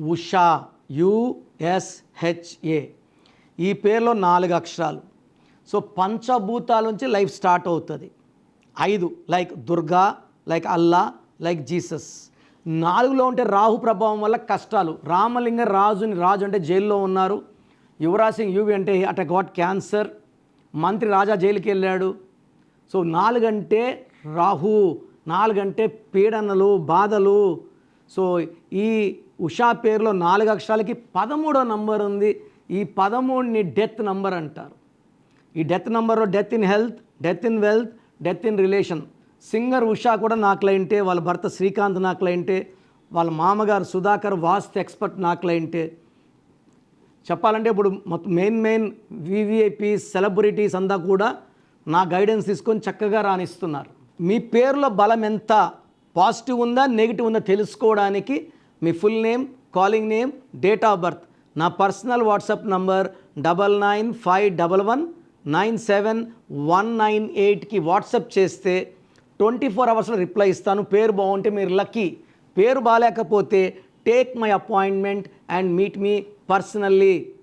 ఉషా యుఎస్హెచ్ఏ ఈ పేరులో నాలుగు అక్షరాలు. సో పంచభూతాల నుంచి లైఫ్ స్టార్ట్ అవుతుంది. ఐదు like Durga like Allah like Jesus. నాలుగులో ఉంటే రాహు ప్రభావం వల్ల కష్టాలు. రామలింగ రాజుని రాజు అంటే జైల్లో ఉన్నారు. యువరాజ్ సింగ్ యూవి అంటే అట గాట్ క్యాన్సర్. మంత్రి రాజా జైలుకి వెళ్ళాడు. సో నాలుగంటే రాహు నాలుగంటే పీడనలు బాధలు సో ఈ ఉషా పేరులో నాలుగు అక్షరాలకి పదమూడో నంబర్ ఉంది. ఈ పదమూడుని డెత్ నంబర్ అంటారు. ఈ డెత్ నంబర్లో death in health death in wealth death in relation. Singer Usha కూడా నా క్లయింటే వాళ్ళ భర్త శ్రీకాంత్ నా క్లయింటే వాళ్ళ మామగారు సుధాకర్ వాస్తు ఎక్స్పర్ట్ నా క్లయింటే. చెప్పాలంటే ఇప్పుడు మొత్తం మెయిన్ మెయిన్ వివిఐపీ సెలబ్రిటీస్ అంతా కూడా నా గైడెన్స్ తీసుకొని చక్కగా రాణిస్తున్నారు. మీ పేరులో బలం ఎంత? పాజిటివ్ ఉందా నెగిటివ్ ఉందా తెలుసుకోవడానికి మీ full name calling name date of birth. నా personal WhatsApp number double nine five double one nine seven one nine ఎయిట్కి వాట్సాప్ చేస్తే ట్వంటీ ఫోర్ అవర్స్లో రిప్లై ఇస్తాను. పేరు బాగుంటే మీరు లక్కీ. పేరు బాగాలేకపోతే take my appointment and meet me personally.